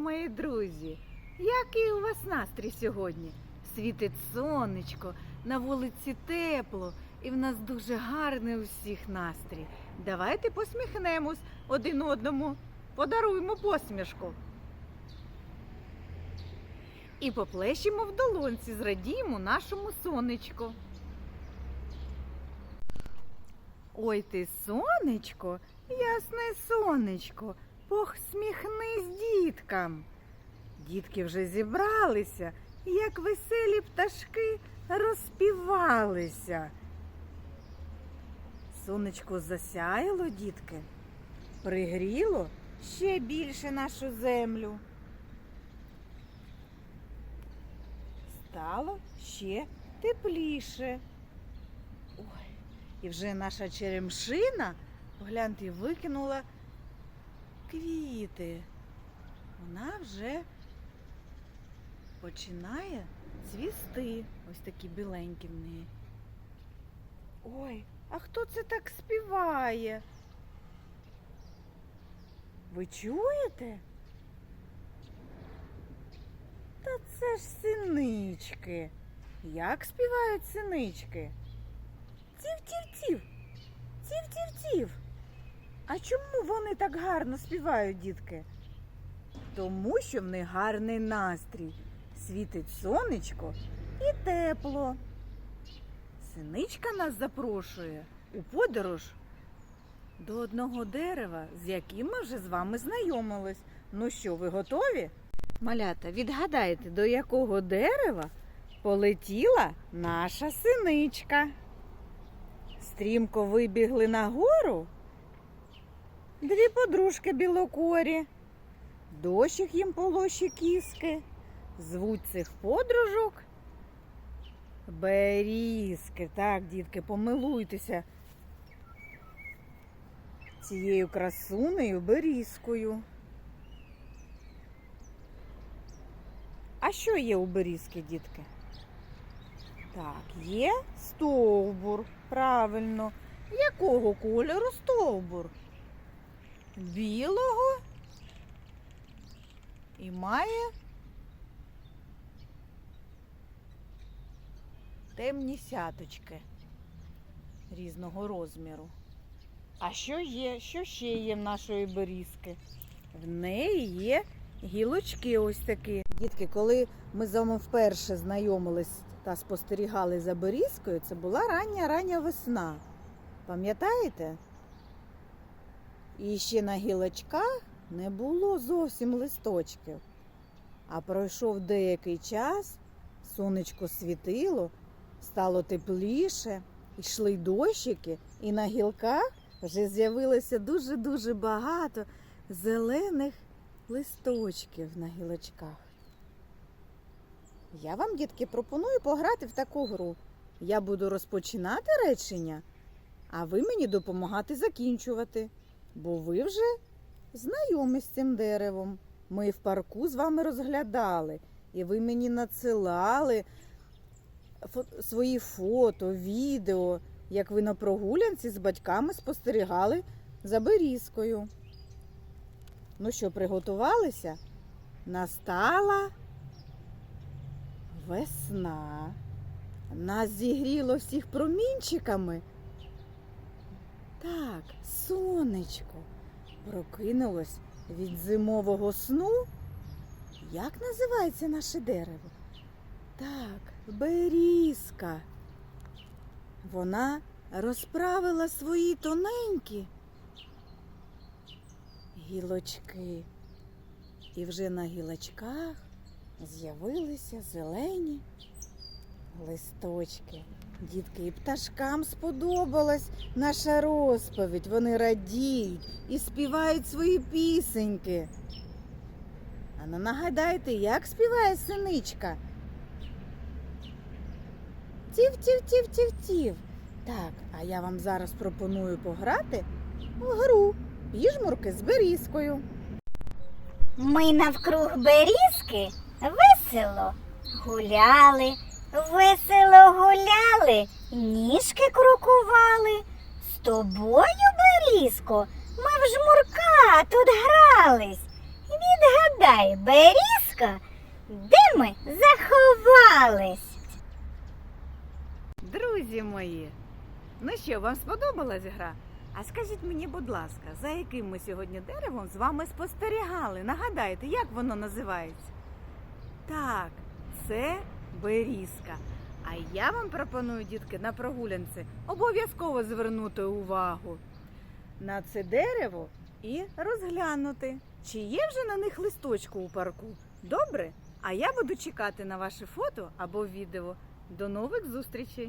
мої друзі! Який у вас настрій сьогодні? Світить сонечко, на вулиці тепло, і в нас дуже гарний у всіх настрій. Давайте посміхнемось один одному, подаруємо посмішку. І поплещемо в долонці, зрадіємо нашому сонечку. Ой ти, сонечко, ясне сонечко, посміхнись діткам. Дітки вже зібралися, як веселі пташки розпівалися. Сонечко засяяло, дітки, пригріло ще більше нашу землю. Стало ще тепліше. Ой, і вже наша черемшина, погляньте, викинула квіти. Вона вже починає цвісти. Ось такі біленькі в неї. Ой, а хто це так співає? Ви чуєте? Та це ж синички. Як співають синички? Тів-тів-тів. Тів-тів-тів. А чому вони так гарно співають, дітки? Тому що в них гарний настрій. Світить сонечко і тепло. Синичка нас запрошує у подорож до одного дерева, з яким ми вже з вами знайомились. Ну що, ви готові? Малята, відгадайте, до якого дерева полетіла наша синичка. Стрімко вибігли на гору дві подружки білокорі. Дощик їм полощі кіски. Звуть цих подружок Берізки. Так, дітки, помилуйтеся цією красунею берізкою. А що є у берізки, дітки? Так, є стовбур. Правильно. Якого кольору стовбур? Білого і має темні сяточки різного розміру. А що є? Що ще є в нашої берізки? В неї є гілочки ось такі. Дітки, коли ми з вами вперше знайомились та спостерігали за берізкою, це була рання рання весна. Пам'ятаєте? І ще на гілочках не було зовсім листочків. А пройшов деякий час, сонечко світило, стало тепліше, йшли дощики, і на гілках вже з'явилося дуже-дуже багато зелених листочків на гілочках. Я вам, дітки, пропоную пограти в таку гру. Я буду розпочинати речення, а ви мені допомагати закінчувати, бо ви вже знайомі з цим деревом. Ми в парку з вами розглядали, і ви мені надсилали свої фото, відео, як ви на прогулянці з батьками спостерігали за берізкою. Ну що, приготувалися? Настала весна. Нас зігріло всіх промінчиками. Так, сонечко прокинулось від зимового сну. Як називається наше дерево? Так, берізка. Вона розправила свої тоненькі гілочки. І вже на гілочках з'явилися зелені листочки. Дітки, і пташкам сподобалась наша розповідь. Вони радіють і співають свої пісеньки. А ну нагадайте, як співає синичка? Тів-тів-тів-тів-тів. Так, а я вам зараз пропоную пограти в гру піжмурки з берізкою. Ми навкруг берізки весело гуляли, весело гуляли, ніжки крокували. З тобою, берізко, ми в жмурка тут грались. Відгадай, Берізка, де ми заховались? Друзі мої, ну що, вам сподобалась гра? А скажіть мені, будь ласка, за яким ми сьогодні деревом з вами спостерігали? Нагадайте, як воно називається? Так, це берізка. А я вам пропоную, дітки, на прогулянці обов'язково звернути увагу на це дерево і розглянути, чи є вже на них листочку у парку. Добре? А я буду чекати на ваше фото або відео. До нових зустрічей!